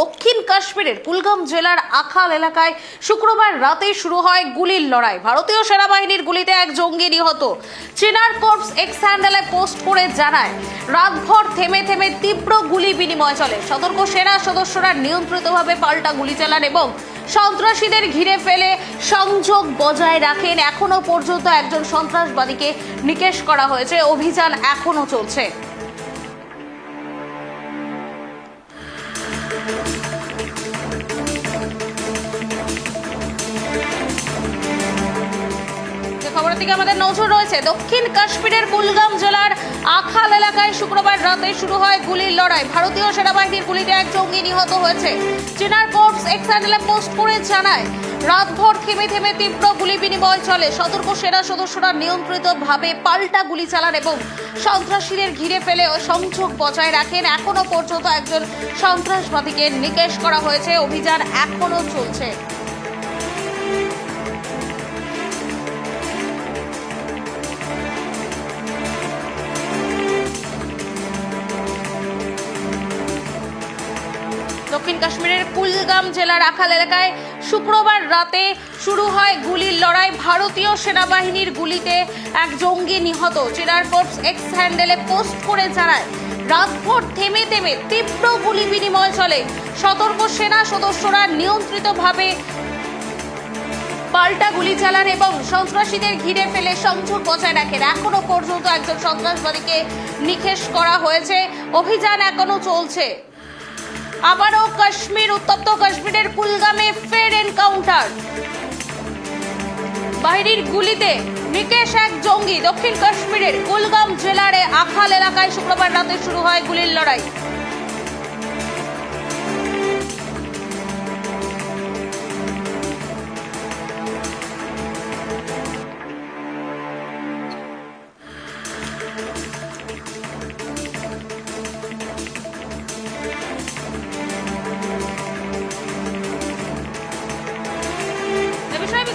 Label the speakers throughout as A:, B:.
A: দক্ষিণ কাশ্মীরের কুলগাম জেলার আখাল এলাকায় শুক্রবার রাতে শুরু হয় গুলির লড়াই ভারতীয় সেনাবাহিনীর গুলিতে এক জঙ্গি নিহত চেনার কর্পস এক্স হ্যান্ডেলে পোস্ট করে জানায় রাতভর থেমে থেমে তীব্র গুলি বিনিময় চলে সতর্ক সেনা সদস্যরা নিয়ন্ত্রিতভাবে পাল্টা গুলি চালান এবং সন্ত্রাসীদের ঘিরে ফেলে সংযোগ বজায় রাখেন এখনও পর্যন্ত একজন সন্ত্রাসবাদীকে নিকেশ করা হয়েছে অভিযান এখনও চলছে খবরের দিকে আমাদের নজর রয়েছে দক্ষিণ কাশ্মীরের কুলগাম আখাল এলাকায় শুক্রবার রাতে শুরু হয় গুলির লড়াই ভারতীয় সেনাবাহিনীর গুলিতে এক জঙ্গি নিহত হয়েছে চেনার কোর্টস এক্সান্ডেলাম পোস্ট করে জানায় রাতভর থেমে থেমে তীব্র গুলি বিনিময় চলে সতর্ক সেনা সদস্যরা নিয়ন্ত্রিতভাবে পাল্টা গুলি চালান এবং সন্ত্রাসীদের ঘিরে ফেলে সংযোগ বজায় রাখেন এখনো পর্যন্ত একজন সন্ত্রাসবাদীকে নিকেশ করা হয়েছে অভিযান এখনো চলছে দক্ষিণ কাশ্মীরের কুলগাম জেলার আখাল এলাকায় শুক্রবার রাতে শুরু হয় গুলির লড়াই ভারতীয় সেনাবাহিনীর গুলিতে এক জঙ্গি নিহত জেলার ফোর্স এক্স হ্যান্ডেলে পোস্ট করে জানায় রাতভর থেমে থেমে তীব্র গুলি বিনিময় চলে সতর্ক সেনা সদস্যরা নিয়ন্ত্রিতভাবে পাল্টা গুলি চালান এবং সন্ত্রাসীদের ঘিরে ফেলে সংযোগ বজায় রাখেন এখনো পর্যন্ত একজন সন্ত্রাসবাদীকে নিখেশ করা হয়েছে অভিযান এখনো চলছে আবারও কাশ্মীর উত্তপ্ত কাশ্মীরের কুলগামে ফের এনকাউন্টার বাহিরের গুলিতে নিকেশ এক জঙ্গি দক্ষিণ কাশ্মীরের কুলগাম জেলার আখাল এলাকায় শুক্রবার রাতে শুরু হয় গুলির লড়াই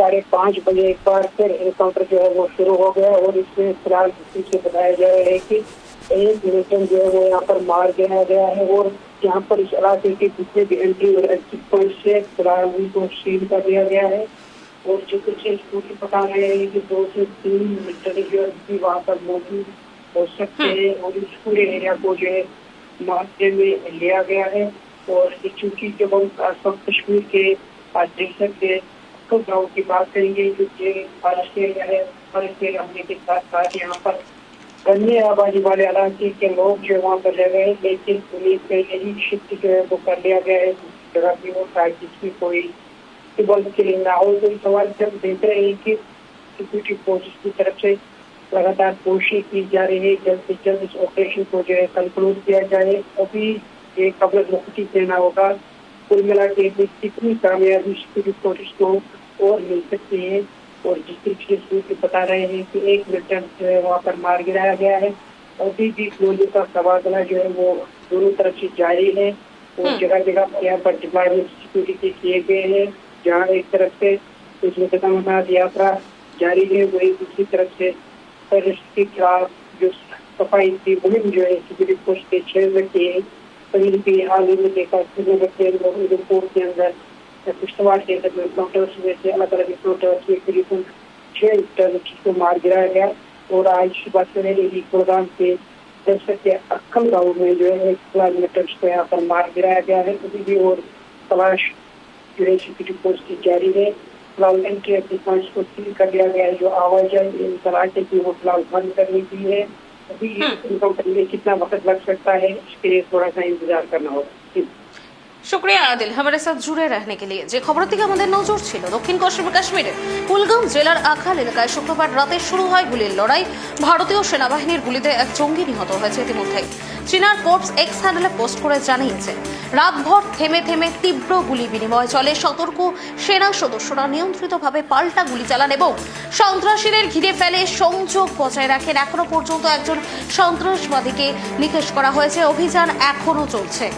B: साढ़े पाँच बजे एक बार फिर इनकाउंटर जो है वो शुरू हो गया और इसमें फिलहाल पीछे बताया जा रहा है कि एक मिलिटेंट जो है वो यहाँ पर मार दिया गया है और यहाँ पर इस इलाके के जितने भी एंट्री और एग्जिट पॉइंट से फिलहाल उनको सील कर दिया गया है और जो कुछ स्कूटी पता रहे हैं कि दो से तीन मिलिटेंट जो है वहाँ पर मौजूद हो सकते हम्म। हैं और इस पूरे एरिया को जो है मुआवजे में लिया गया है और चूंकि जब हम कश्मीर के देख सकते हैं तो गाँव की बात करेंगे क्योंकि बारिश के एरिया है बारिश के हमने के साथ साथ यहाँ पर गन्ने आबादी वाले इलाके के लोग जो वहाँ पर रह गए लेकिन पुलिस से यही शिफ्ट जो है वो कर लिया गया है जगह की वो ताकि इसकी कोई सिबल किलिंग ना हो तो इस सवाल से हम देख रहे हैं कि सिक्योरिटी फोर्सेस की तरफ से लगातार कोशिश की जा रही है जल्द से जल्द इस ऑपरेशन को जो है कंक्लूड किया जाए अभी ये कब्ज मुक्ति देना होगा कुल मिला के कितनी कामयाबी शिविर कोशिश को और मिल सकती है और जिस तरीके से बता रहे हैं कि एक मिलिटेंट जो है वहाँ पर मार गिराया गया है अभी भी गोलियों का तबादला जो है वो दोनों तरफ से जारी है और हम्म। जगह जगह यहाँ पर डिपार्टमेंट सिक्योरिटी किए गए हैं जहाँ एक तरफ से कुछ खत्म अमरनाथ यात्रा जारी है वही दूसरी तरफ से परिस्थिति के खिलाफ जो सफाई की मुहिम जो है सिक्योरिटी फोर्स के छह रखी है कहीं भी हाल ही में देखा जितने बच्चे उधमपुर के अंदर किश्तवाड़ के अंदर काउंटर्स में से अलग अलग काउंटर्स में करीबन छः टर्की को मार गिराया गया और आज सुबह सवेरे प्रोग्राम के दर्शक के अक्कम गाँव में जो है किलोमीटर्स को यहाँ पर मार गिराया गया है अभी भी और तलाश जो है सिक्योरिटी फोर्स की जारी है फिलहाल एंट्री एग्री पॉइंट्स को सील कर दिया गया है जो आवाजाही तलाशे की वो फिलहाल बंद कर ली गई है
A: শুক্রিয়া আদিল हमारे সাথে জুড়ে रहने के लिए যে খবর থেকে আমাদের নজর ছিল দক্ষিণ পশ্চিম কাশ্মীরে কুলগাম জেলার আখাল এলাকায় শুক্রবার রাতে শুরু হয় গুলির লড়াই ভারতীয় সেনাবাহিনীর গুলিতে এক জঙ্গি নিহত হয়েছে ইতিমধ্যেই চিনার কোর্টস এক্স হ্যান্ডেলে পোস্ট করে জানিয়েছে রাতভর থেমে থেমে তীব্র গুলি বিনিময় চলে সতর্ক সেনা সদস্যরা নিয়ন্ত্রিতভাবে পাল্টা গুলি চালান এবং সন্ত্রাসীদের ঘিরে ফেলে সংযোগ বজায় রাখেন এখনো পর্যন্ত একজন সন্ত্রাসবাদীকে নিকেশ করা হয়েছে অভিযান এখনও চলছে